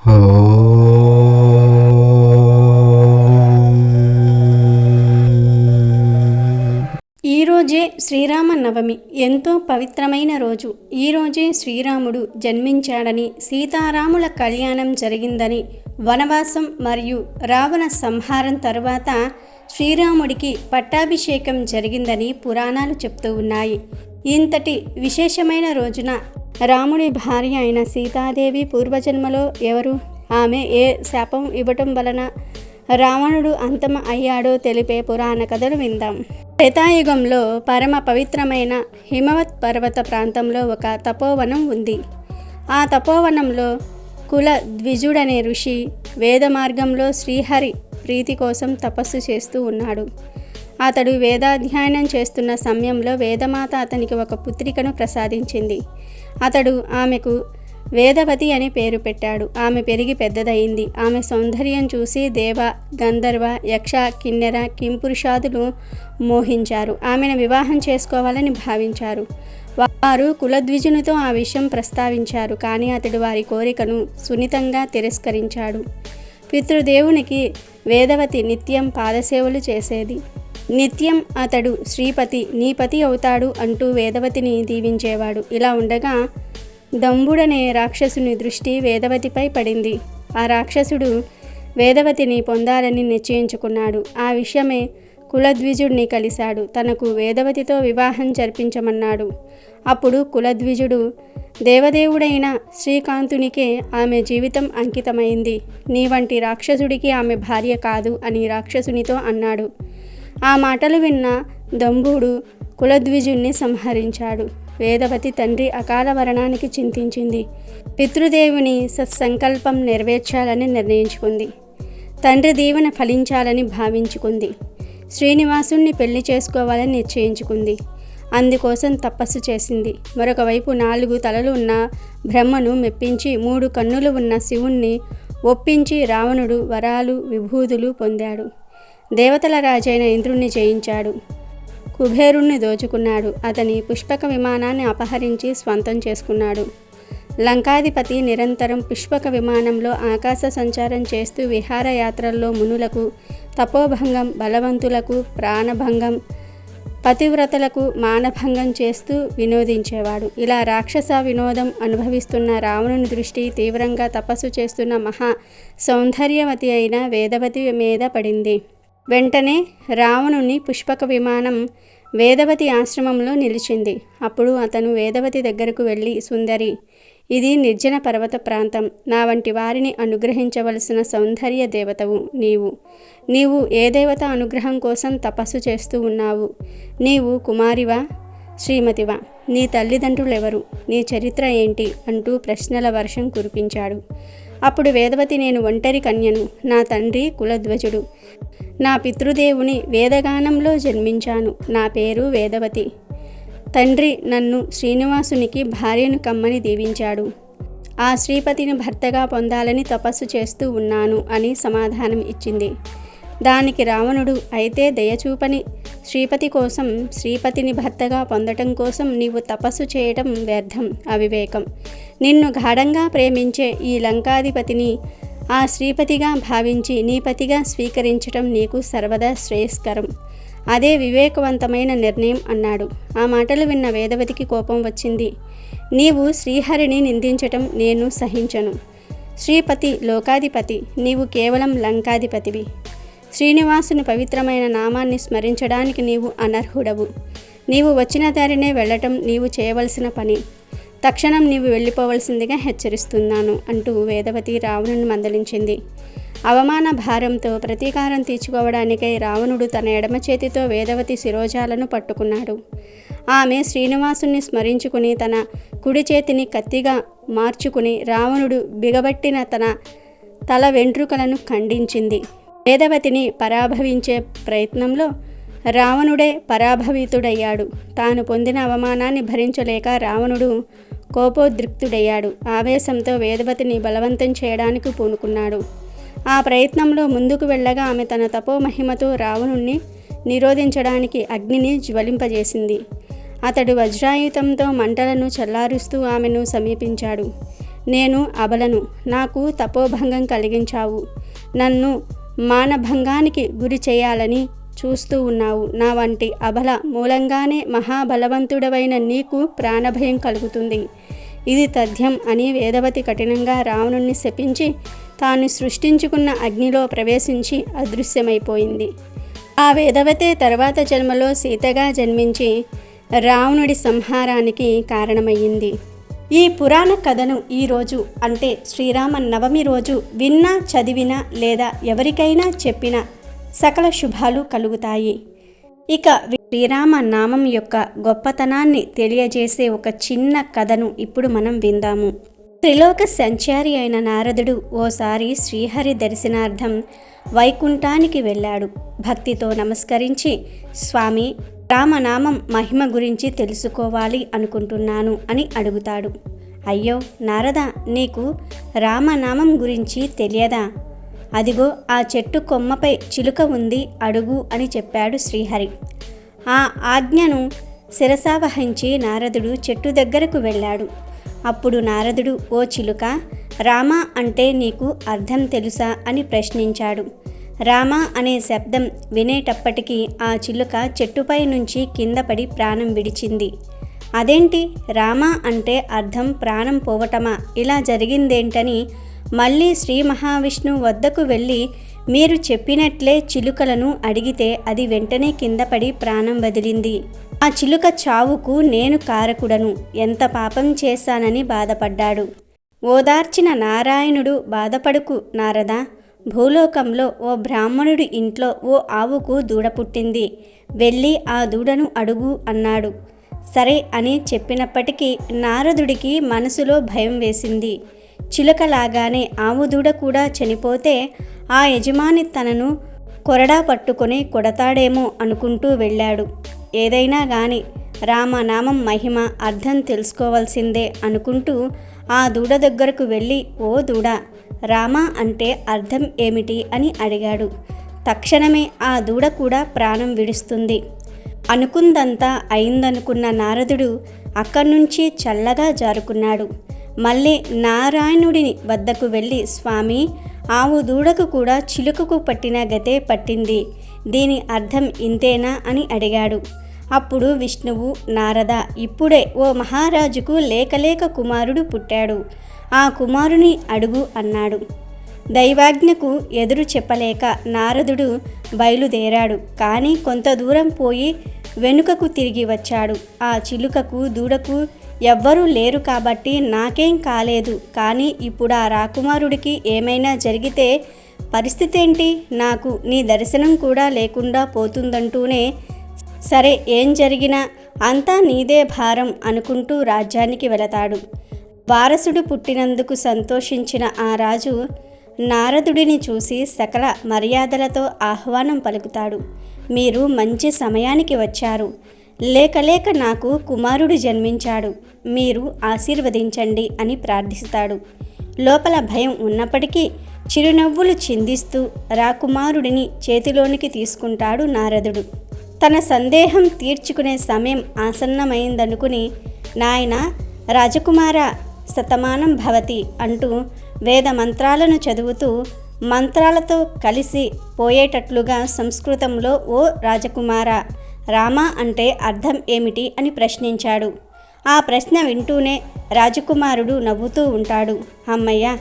ఈరోజే శ్రీరామ నవమి ఎంతో పవిత్రమైన రోజు. ఈరోజే శ్రీరాముడు జన్మించాడని సీతారాముల కళ్యాణం జరిగిందని వనవాసం మరియు రావణ సంహారం తరువాత శ్రీరాముడికి పట్టాభిషేకం జరిగిందని పురాణాలు చెప్తూ ఉన్నాయి. ఇంతటి విశేషమైన రోజున రాముడి భార్య అయిన సీతాదేవి పూర్వజన్మలో ఎవరు? ఆమె ఏ శాపం ఇవ్వటం వలన రావణుడు అంతం అయ్యాడో తెలిపే పురాణ కథలు విందాం. త్రేతాయుగంలో పరమ పవిత్రమైన హిమవత్ పర్వత ప్రాంతంలో ఒక తపోవనం ఉంది. ఆ తపోవనంలో కుల ద్విజుడనే ఋషి వేద మార్గంలో శ్రీహరి ప్రీతి కోసం తపస్సు చేస్తూ ఉన్నాడు. అతడు వేదాధ్యయనం చేస్తున్న సమయంలో వేదమాత అతనికి ఒక పుత్రికను ప్రసాదించింది. అతడు ఆమెకు వేదవతి అని పేరు పెట్టాడు. ఆమె పెరిగి పెద్దదయింది. ఆమె సౌందర్యం చూసి దేవ గంధర్వ యక్ష కిన్నెర కింపురుషాదులు మోహించారు. ఆమెను వివాహం చేసుకోవాలని భావించారు. వారు కులద్విజునితో ఆ విషయం ప్రస్తావించారు. కానీ అతడు వారి కోరికను సున్నితంగా తిరస్కరించాడు. పితృదేవునికి వేదవతి నిత్యం పాదసేవలు చేసేది. నిత్యం అతడు శ్రీపతి నీపతి అవుతాడు అంటూ వేదవతిని దీవించేవాడు. ఇలా ఉండగా దంబుడనే రాక్షసుని దృష్టి వేదవతిపై పడింది. ఆ రాక్షసుడు వేదవతిని పొందాలని నిశ్చయించుకున్నాడు. ఆ విషయమే కులద్విజుడిని కలిశాడు. తనకు వేదవతితో వివాహం జరిపించమన్నాడు. అప్పుడు కులద్విజుడు దేవదేవుడైన శ్రీకాంతునికే ఆమె జీవితం అంకితమైంది. నీ వంటి రాక్షసుడికి ఆమె భార్య కాదు అని రాక్షసునితో అన్నాడు. ఆ మాటలు విన్న దంభుడు కులద్విజుణ్ణి సంహరించాడు. వేదవతి తండ్రి అకాల మరణానికి చింతించింది. పితృదేవుని సత్సంకల్పం నెరవేర్చాలని నిర్ణయించుకుంది. తండ్రి దీవెన ఫలించాలని భావించుకుంది. శ్రీనివాసుణ్ణి పెళ్ళి చేసుకోవాలని నిశ్చయించుకుంది. అందుకోసం తపస్సు చేసింది. మరొక వైపు నాలుగు తలలు ఉన్న బ్రహ్మను మెప్పించి మూడు కన్నులు ఉన్న శివుణ్ణి ఒప్పించి రావణుడు వరాలు విభూదులు పొందాడు. దేవతల రాజైన ఇంద్రుణ్ణి జయించాడు. కుబేరుణ్ణి దోచుకున్నాడు. అతని పుష్పక విమానాన్ని అపహరించి స్వంతం చేసుకున్నాడు. లంకాధిపతి నిరంతరం పుష్పక విమానంలో ఆకాశ సంచారం చేస్తూ విహారయాత్రల్లో మునులకు తపోభంగం బలవంతులకు ప్రాణభంగం పతివ్రతలకు మానభంగం చేస్తూ వినోదించేవాడు. ఇలా రాక్షస వినోదం అనుభవిస్తున్న రావణుని దృష్టి తీవ్రంగా తపస్సు చేస్తున్న మహా సౌందర్యవతి అయిన వేదవతి మీద పడింది. వెంటనే రావణుని పుష్పక విమానం వేదవతి ఆశ్రమంలో నిలిచింది. అప్పుడు అతను వేదవతి దగ్గరకు వెళ్ళి సుందరి ఇది నిర్జన పర్వత ప్రాంతం. నా వంటి వారిని అనుగ్రహించవలసిన సౌందర్య దేవతవు నీవు. నీవు ఏ దేవత అనుగ్రహం కోసం తపస్సు చేస్తూ ఉన్నావు? నీవు కుమారివా? శ్రీమతివా? నీ తల్లిదండ్రులెవరు? నీ చరిత్ర ఏంటి? అంటూ ప్రశ్నల వర్షం కురిపించాడు. అప్పుడు వేదవతి నేను ఒంటరి కన్యను. నా తండ్రి కులధ్వజుడు. నా పితృదేవుని వేదగానంలో జన్మించాను. నా పేరు వేదవతి. తండ్రి నన్ను శ్రీనివాసునికి భార్యను కమ్మని దీవించాడు. ఆ శ్రీపతిని భర్తగా పొందాలని తపస్సు చేస్తూ ఉన్నాను అని సమాధానం ఇచ్చింది. దానికి రావణుడు అయితే దయచూపని శ్రీపతి కోసం శ్రీపతిని భర్తగా పొందటం కోసం నీవు తపస్సు చేయటం వ్యర్థం అవివేకం. నిన్ను గాఢంగా ప్రేమించే ఈ లంకాధిపతిని ఆ శ్రీపతిగా భావించి నీపతిగా స్వీకరించటం నీకు సర్వదా శ్రేయస్కరం. అదే వివేకవంతమైన నిర్ణయం అన్నాడు. ఆ మాటలు విన్న వేదవతికి కోపం వచ్చింది. నీవు శ్రీహరిని నిందించటం నేను సహించను. శ్రీపతి లోకాధిపతి నీవు కేవలం లంకాధిపతివి. శ్రీనివాసుని పవిత్రమైన నామాన్ని స్మరించడానికి నీవు అనర్హుడవు. నీవు వచ్చిన దారినే వెళ్ళటం నీవు చేయవలసిన పని. తక్షణం నీవు వెళ్ళిపోవలసిందిగా హెచ్చరిస్తున్నాను అంటూ వేదవతి రావణుని మందలించింది. అవమాన భారంతో ప్రతీకారం తీర్చుకోవడానికై రావణుడు తన ఎడమ చేతితో వేదవతి శిరోజాలను పట్టుకున్నాడు. ఆమె శ్రీనివాసుని స్మరించుకుని తన కుడి చేతిని కత్తిగా మార్చుకుని రావణుడు బిగబట్టిన తన తల వెంట్రుకలను ఖండించింది. వేదవతిని పరాభవించే ప్రయత్నంలో రావణుడే పరాభవితుడయ్యాడు. తాను పొందిన అవమానాన్ని భరించలేక రావణుడు కోపోద్రిక్తుడయ్యాడు. ఆవేశంతో వేదవతిని బలవంతం చేయడానికి పూనుకున్నాడు. ఆ ప్రయత్నంలో ముందుకు వెళ్ళగా ఆమె తన తపోమహిమతో రావణుణ్ణి నిరోధించడానికి అగ్నిని జ్వలింపజేసింది. అతడు వజ్రాయుధంతో మంటలను చల్లారుస్తూ ఆమెను సమీపించాడు. నేను అబలను. నాకు తపోభంగం కలిగించావు. నన్ను మానభంగానికి గురి చేయాలని చూస్తూ ఉన్నావు. నా వంటి అబల మూలంగానే మహాబలవంతుడవైన నీకు ప్రాణభయం కలుగుతుంది. ఇది తథ్యం అని వేదవతి కఠినంగా రావణుణ్ణి శపించి తాను సృష్టించుకున్న అగ్నిలో ప్రవేశించి అదృశ్యమైపోయింది. ఆ వేదవతే తర్వాత జన్మలో సీతగా జన్మించి రావణుడి సంహారానికి కారణమయ్యింది. ఈ పురాణ కథను ఈరోజు అంటే శ్రీరామ నవమి రోజు విన్నా చదివినా లేదా ఎవరికైనా చెప్పినా సకల శుభాలు కలుగుతాయి. ఇక శ్రీరామ నామం యొక్క గొప్పతనాన్ని తెలియజేసే ఒక చిన్న కథను ఇప్పుడు మనం విందాము. త్రిలోక సంచారి అయిన నారదుడు ఓసారి శ్రీహరి దర్శనార్థం వైకుంఠానికి వెళ్ళాడు. భక్తితో నమస్కరించి స్వామి రామనామం మహిమ గురించి తెలుసుకోవాలి అనుకుంటున్నాను అని అడుగుతాడు. అయ్యో నారద నీకు రామనామం గురించి తెలియదా? అదిగో ఆ చెట్టు కొమ్మపై చిలుక ఉంది అడుగు అని చెప్పాడు శ్రీహరి. ఆ ఆజ్ఞను శిరసావహించి నారదుడు చెట్టు దగ్గరకు వెళ్ళాడు. అప్పుడు నారదుడు ఓ చిలుక రామ అంటే నీకు అర్థం తెలుసా? అని ప్రశ్నించాడు. రామ అనే శబ్దం వినేటప్పటికీ ఆ చిలుక చెట్టుపై నుంచి కింద పడి ప్రాణం విడిచింది. అదేంటి? రామ అంటే అర్థం ప్రాణం పోవటమా? ఇలా జరిగిందేంటని మళ్ళీ శ్రీ మహావిష్ణువు వద్దకు వెళ్ళి మీరు చెప్పినట్లే చిలుకలను అడిగితే అది వెంటనే కింద పడి ప్రాణం వదిలింది. ఆ చిలుక చావుకు నేను కారకుడను. ఎంత పాపం చేశానని బాధపడ్డాడు. ఓదార్చిన నారాయణుడు బాధపడుకు నారద! భూలోకంలో ఓ బ్రాహ్మణుడి ఇంట్లో ఓ ఆవుకు దూడ పుట్టింది. వెళ్ళి ఆ దూడను అడుగు అన్నాడు. సరే అని చెప్పినప్పటికీ నారదుడికి మనసులో భయం వేసింది. చిలకలాగానే ఆవు దూడ కూడా చనిపోతే ఆ యజమాని తనను కొరడా పట్టుకొని కొడతాడేమో అనుకుంటూ వెళ్ళాడు. ఏదైనా గాని రామనామం మహిమ అర్థం తెలుసుకోవాల్సిందే అనుకుంటూ ఆ దూడ దగ్గరకు వెళ్ళి ఓ దూడ రామ అంటే అర్థం ఏమిటి? అని అడిగాడు. తక్షణమే ఆ దూడ కూడా ప్రాణం విడుస్తుంది. అనుకుందంతా అయిందనుకున్న నారదుడు అక్కడి నుంచి చల్లగా జారుకున్నాడు. మళ్ళీ నారాయణుడిని వద్దకు వెళ్ళి స్వామి ఆవు దూడకు కూడా చిలుకకు పట్టిన గతే పట్టింది. దీని అర్థం ఇంతేనా? అని అడిగాడు. అప్పుడు విష్ణువు నారద ఇప్పుడే ఓ మహారాజుకు లేకలేక కుమారుడు పుట్టాడు. ఆ కుమారుని అడుగు అన్నాడు. దైవాజ్ఞకు ఎదురు చెప్పలేక నారదుడు బయలుదేరాడు. కానీ కొంత దూరం పోయి వెనుకకు తిరిగి వచ్చాడు. ఆ చిలుకకు దూడకు ఎవ్వరూ లేరు కాబట్టి నాకేం కాలేదు. కానీ ఇప్పుడు ఆ రాకుమారుడికి ఏమైనా జరిగితే పరిస్థితి ఏంటి నాకు నీ దర్శనం కూడా లేకుండా పోతుందంటూనే సరే ఏం జరిగినా అంతా నీదే భారం అనుకుంటూ రాజ్యానికి వెళతాడు. వారసుడు పుట్టినందుకు సంతోషించిన ఆ రాజు నారదుడిని చూసి సకల మర్యాదలతో ఆహ్వానం పలుకుతాడు. మీరు మంచి సమయానికి వచ్చారు. లేక లేక నాకు కుమారుడు జన్మించాడు. మీరు ఆశీర్వదించండి అని ప్రార్థిస్తాడు. లోపల భయం ఉన్నప్పటికీ చిరునవ్వులు చిందిస్తూ రాకుమారుడిని చేతిలోనికి తీసుకుంటాడు నారదుడు. తన సందేహం తీర్చుకునే సమయం ఆసన్నమైందనుకుని నాయన రాజకుమార శతమానం భవతి అంటూ వేద మంత్రాలను చదువుతూ మంత్రాలతో కలిసి పోయేటట్లుగా సంస్కృతంలో ఓ రాజకుమార రామ అంటే అర్థం ఏమిటి అని ప్రశ్నించాడు. ఆ ప్రశ్న వింటూనే రాజకుమారుడు నవ్వుతూ ఉంటాడు. అమ్మయ్య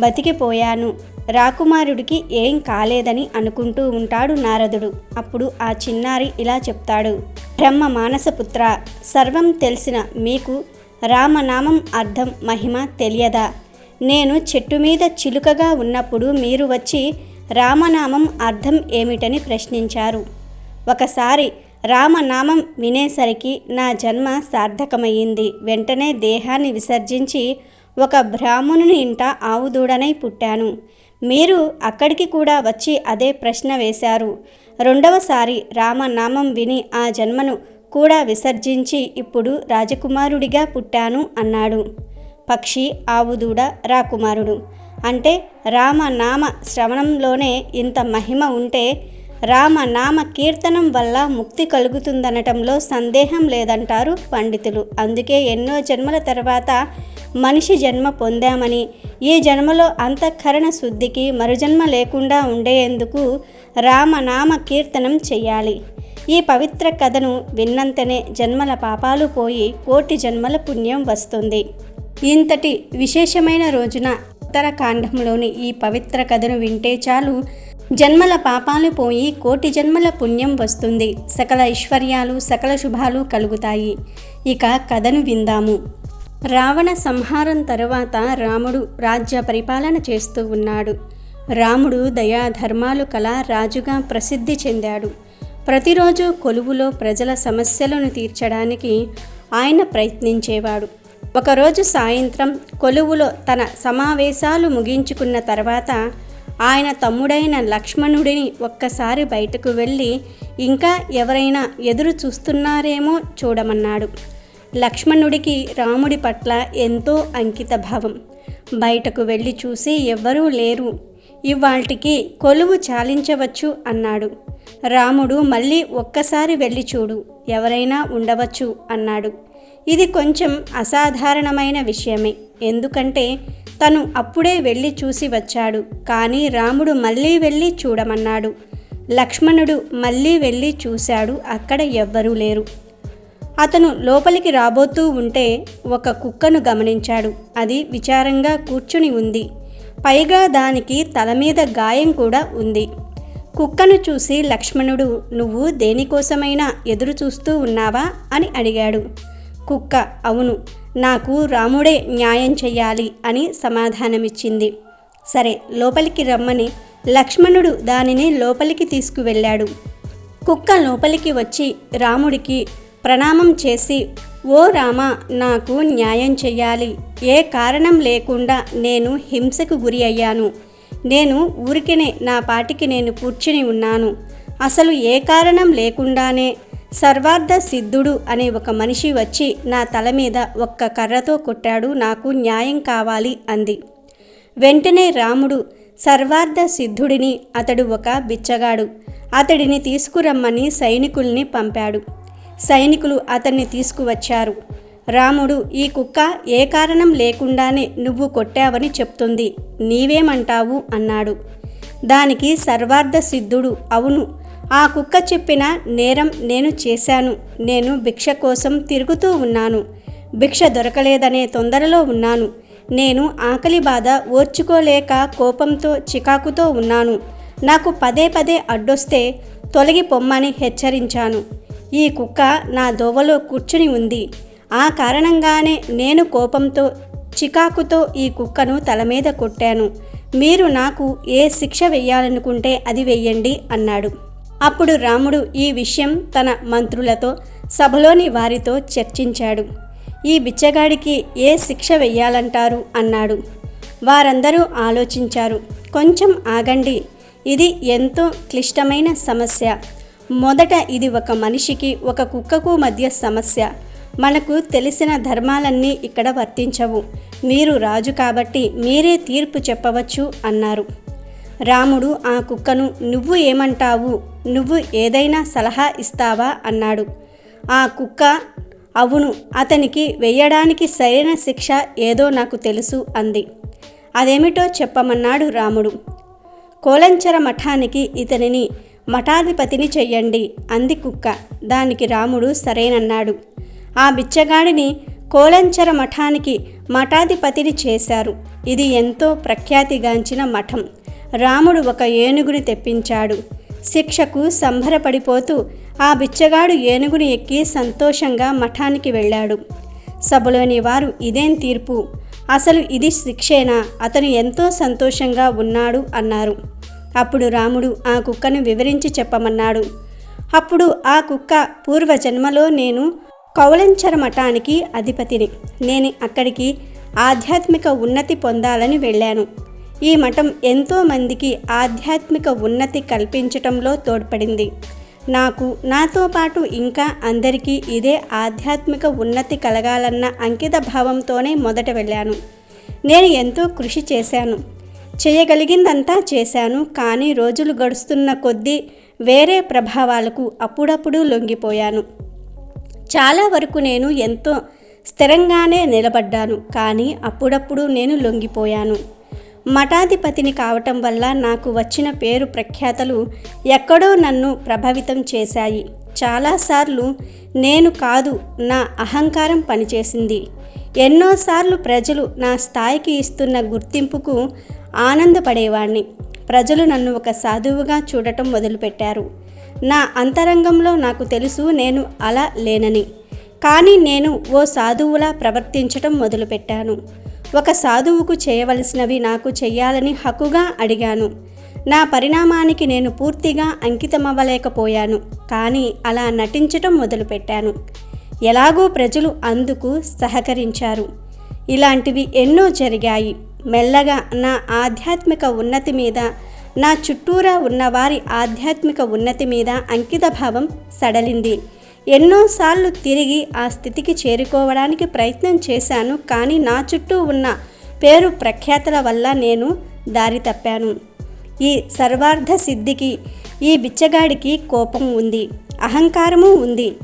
బతికిపోయాను. రాకుమారుడికి ఏం కాలేదని అనుకుంటూ ఉంటాడు నారదుడు. అప్పుడు ఆ చిన్నారి ఇలా చెప్తాడు. బ్రహ్మ మానసపుత్ర సర్వం తెలిసిన మీకు రామనామం అర్థం మహిమ తెలియదా? నేను చెట్టు మీద చిలుకగా ఉన్నప్పుడు మీరు వచ్చి రామనామం అర్థం ఏమిటని ప్రశ్నించారు. ఒకసారి రామనామం వినేసరికి నా జన్మ సార్థకమయ్యింది. వెంటనే దేహాన్ని విసర్జించి ఒక బ్రాహ్మణుని ఇంట ఆవుదూడనై పుట్టాను. మీరు అక్కడికి కూడా వచ్చి అదే ప్రశ్న వేశారు. రెండవసారి రామనామం విని ఆ జన్మను కూడా విసర్జించి ఇప్పుడు రాజకుమారుడిగా పుట్టాను అన్నాడు. పక్షి ఆవుదూడ రాకుమారుడు. అంటే రామనామ శ్రవణంలోనే ఇంత మహిమ ఉంటే రామనామ కీర్తనం వల్ల ముక్తి కలుగుతుందనటంలో సందేహం లేదంటారు పండితులు. అందుకే ఎన్నో జన్మల తర్వాత మనిషి జన్మ పొందామని ఈ జన్మలో అంతఃకరణ శుద్ధికి మరుజన్మ లేకుండా ఉండేందుకు రామనామ కీర్తనం చెయ్యాలి. ఈ పవిత్ర కథను విన్నంతనే జన్మల పాపాలు పోయి కోటి జన్మల పుణ్యం వస్తుంది. ఇంతటి విశేషమైన రోజున ఉత్తరకాండంలోని ఈ పవిత్ర కథను వింటే చాలు. జన్మల పాపాలు పోయి కోటి జన్మల పుణ్యం వస్తుంది. సకల ఐశ్వర్యాలు సకల శుభాలు కలుగుతాయి. ఇక కథను విందాము. రావణ సంహారం తరువాత రాముడు రాజ్య పరిపాలన చేస్తూ ఉన్నాడు. రాముడు దయా ధర్మాలు కల రాజుగా ప్రసిద్ధి చెందాడు. ప్రతిరోజు కొలువులో ప్రజల సమస్యలను తీర్చడానికి ఆయన ప్రయత్నించేవాడు. ఒకరోజు సాయంత్రం కొలువులో తన సమావేశాలు ముగించుకున్న తర్వాత ఆయన తమ్ముడైన లక్ష్మణుడిని ఒక్కసారి బయటకు వెళ్ళి ఇంకా ఎవరైనా ఎదురు చూస్తున్నారేమో చూడమన్నాడు. లక్ష్మణుడికి రాముడి పట్ల ఎంతో అంకిత భావం బయటకు వెళ్ళి చూసి ఎవ్వరూ లేరు. ఇవాల్టికి కొలువు చాలించవచ్చు అన్నాడు. రాముడు మళ్ళీ ఒక్కసారి వెళ్ళి చూడు ఎవరైనా ఉండవచ్చు అన్నాడు. ఇది కొంచెం అసాధారణమైన విషయమే. ఎందుకంటే తను అప్పుడే వెళ్ళి చూసి వచ్చాడు. కానీ రాముడు మళ్ళీ వెళ్ళి చూడమన్నాడు. లక్ష్మణుడు మళ్ళీ వెళ్ళి చూశాడు. అక్కడ ఎవ్వరూ లేరు. అతను లోపలికి రాబోతూ ఉంటే ఒక కుక్కను గమనించాడు. అది విచారంగా కూర్చుని ఉంది. పైగా దానికి తల మీద గాయం కూడా ఉంది. కుక్కను చూసి లక్ష్మణుడు నువ్వు దేనికోసమైనా ఎదురు చూస్తూ ఉన్నావా? అని అడిగాడు. కుక్క. అవును నాకు రాముడే న్యాయం చెయ్యాలి అని సమాధానమిచ్చింది. సరే లోపలికి రమ్మని. లక్ష్మణుడు దానిని లోపలికి తీసుకువెళ్ళాడు. కుక్క లోపలికి వచ్చి రాముడికి ప్రణామం చేసి ఓ రామ నాకు న్యాయం చెయ్యాలి. ఏ కారణం లేకుండా నేను హింసకు గురి అయ్యాను. నేను ఊరికినే నా పాటికి నేను కూర్చుని ఉన్నాను. అసలు ఏ కారణం లేకుండానే సర్వార్థ సిద్ధుడు అనే ఒక మనిషి వచ్చి నా తల మీద ఒక్క కర్రతో కొట్టాడు నాకు న్యాయం కావాలి అంది. వెంటనే రాముడు సర్వార్థ సిద్ధుడిని అతడు ఒక బిచ్చగాడు. అతడిని తీసుకురమ్మని సైనికుల్ని పంపాడు. సైనికులు అతన్ని తీసుకువచ్చారు. రాముడు ఈ కుక్క ఏ కారణం లేకుండానే నువ్వు కొట్టావని చెప్తుంది. నీవేమంటావు? అన్నాడు. దానికి సర్వార్థ సిద్ధుడు అవును ఆ కుక్క చెప్పిన నేరం నేను చేశాను. నేను భిక్ష కోసం తిరుగుతూ ఉన్నాను. భిక్ష దొరకలేదనే తొందరలో ఉన్నాను. నేను ఆకలి బాధ ఓర్చుకోలేక కోపంతో చికాకుతో ఉన్నాను. నాకు పదే పదే అడ్డొస్తే తొలగి పొమ్మని హెచ్చరించాను. ఈ కుక్క నా దోవలో కూర్చుని ఉంది. ఆ కారణంగానే నేను కోపంతో చికాకుతో ఈ కుక్కను తల మీద కొట్టాను. మీరు నాకు ఏ శిక్ష వెయ్యాలనుకుంటే అది వెయ్యండి అన్నాడు. అప్పుడు రాముడు ఈ విషయం తన మంత్రులతో సభలోని వారితో చర్చించాడు. ఈ బిచ్చగాడికి ఏ శిక్ష వెయ్యాలంటారు? అన్నాడు. వారందరూ ఆలోచించారు. కొంచెం ఆగండి. ఇది ఎంతో క్లిష్టమైన సమస్య. మొదట ఇది ఒక మనిషికి ఒక కుక్కకు మధ్య సమస్య. మనకు తెలిసిన ధర్మాలన్నీ ఇక్కడ వర్తించవు. మీరు రాజు కాబట్టి మీరే తీర్పు చెప్పవచ్చు అన్నారు. రాముడు ఆ కుక్కను నువ్వు ఏమంటావు? నువ్వు ఏదైనా సలహా ఇస్తావా అన్నాడు. ఆ కుక్క అవును అతనికి వెయ్యడానికి సరైన శిక్ష ఏదో నాకు తెలుసు అంది. అదేమిటో చెప్పమన్నాడు రాముడు. కోలంచర మఠానికి ఇతనిని మఠాధిపతిని చెయ్యండి అంది కుక్క. దానికి రాముడు సరేనన్నాడు. ఆ బిచ్చగాడిని కోలంచర మఠానికి మఠాధిపతిని చేశారు. ఇది ఎంతో ప్రఖ్యాతిగాంచిన మఠం. రాముడు ఒక ఏనుగుని తెప్పించాడు. శిక్షకు సంబరపడిపోతూ ఆ బిచ్చగాడు ఏనుగుని ఎక్కి సంతోషంగా మఠానికి వెళ్ళాడు. సభలోని వారు ఇదేం తీర్పు? అసలు ఇది శిక్షేనా? అతను ఎంతో సంతోషంగా ఉన్నాడు అన్నారు. అప్పుడు రాముడు ఆ కుక్కను వివరించి చెప్పమన్నాడు. అప్పుడు ఆ కుక్క పూర్వజన్మలో నేను కౌలంచర మఠానికి అధిపతిని. నేను అక్కడికి ఆధ్యాత్మిక ఉన్నతి పొందాలని వెళ్ళాను. ఈ మఠం ఎంతో మందికి ఆధ్యాత్మిక ఉన్నతి కల్పించటంలో తోడ్పడింది. నాకు నాతో పాటు ఇంకా అందరికీ ఇదే ఆధ్యాత్మిక ఉన్నతి కలగాలన్న అంకిత భావంతోనే మొదట వెళ్ళాను. నేను ఎంతో కృషి చేశాను. చేయగలిగిందంతా చేశాను కానీ రోజులు గడుస్తున్న కొద్దీ వేరే ప్రభావాలకు అప్పుడప్పుడు లొంగిపోయాను. చాలా వరకు నేను ఎంతో స్థిరంగానే నిలబడ్డాను కానీ అప్పుడప్పుడు నేను లొంగిపోయాను. మఠాధిపతిని కావటం వల్ల నాకు వచ్చిన పేరు ప్రఖ్యాతలు ఎక్కడో నన్ను ప్రభావితం చేశాయి. చాలాసార్లు నేను కాదు నా అహంకారం పనిచేసింది. ఎన్నోసార్లు ప్రజలు నా స్థాయికి ఇస్తున్న గుర్తింపుకు ఆనందపడేవాణ్ణి. ప్రజలు నన్ను ఒక సాధువుగా చూడటం మొదలుపెట్టారు. నా అంతరంగంలో నాకు తెలుసు నేను అలా లేనని. కానీ నేను ఓ సాధువులా ప్రవర్తించటం మొదలుపెట్టాను. ఒక సాధువుకు చేయవలసినవి నాకు చెయ్యాలని హక్కుగా అడిగాను. నా పరిణామానికి నేను పూర్తిగా అంకితమవ్వలేకపోయాను. కానీ అలా నటించటం మొదలుపెట్టాను. ఎలాగో ప్రజలు అందుకు సహకరించారు. ఇలాంటివి ఎన్నో జరిగాయి. మెల్లగా నా ఆధ్యాత్మిక ఉన్నతి మీద నా చుట్టూరా ఉన్నవారి ఆధ్యాత్మిక ఉన్నతి మీద అంకితభావం సడలింది. ఎన్నోసార్లు తిరిగి ఆ స్థితికి చేరుకోవడానికి ప్రయత్నం చేశాను కానీ నా చుట్టూ ఉన్న పేరు ప్రఖ్యాతల వల్ల నేను దారి తప్పాను. ఈ సర్వార్థ సిద్ధికి ఈ బిచ్చగాడికి కోపం ఉంది అహంకారము ఉంది.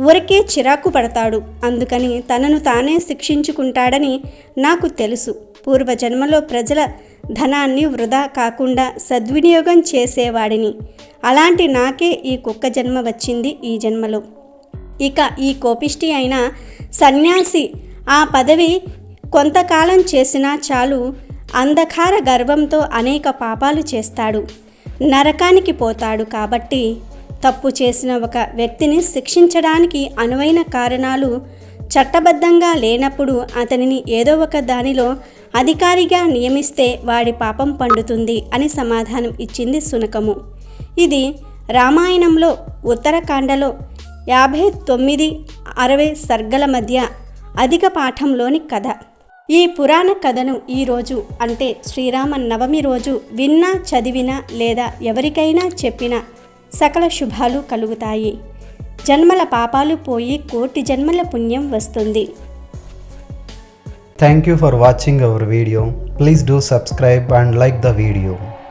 ఊరికే చిరాకు పడతాడు అందుకని తనను తానే శిక్షించుకుంటాడని నాకు తెలుసు. పూర్వజన్మలో ప్రజల ధనాన్ని వృధా కాకుండా సద్వినియోగం చేసేవాడిని. అలాంటి నాకే ఈ కుక్క జన్మ వచ్చింది ఈ జన్మలో. ఇక ఈ కోపిష్టి అయిన సన్యాసి ఆ పదవి కొంతకాలం చేసినా చాలు అంధకార గర్వంతో అనేక పాపాలు చేస్తాడు. నరకానికి పోతాడు కాబట్టి తప్పు చేసిన ఒక వ్యక్తిని శిక్షించడానికి అనువైన కారణాలు చట్టబద్ధంగా లేనప్పుడు అతనిని ఏదో ఒక దానిలో అధికారిగా నియమిస్తే వాడి పాపం పండుతుంది అని సమాధానం ఇచ్చింది సునకము ఇది రామాయణంలో ఉత్తరకాండలో యాభై తొమ్మిది అరవై సర్గల మధ్య అధిక పాఠంలోని కథ. ఈ పురాణ కథను ఈరోజు అంటే శ్రీరామ నవమి రోజు విన్నా చదివినా లేదా ఎవరికైనా చెప్పినా సకల శుభాలు కలుగుతాయి. జన్మల పాపాలు పోయి కోటి జన్మల పుణ్యం వస్తుంది. Thank you for watching our video please do subscribe and like the video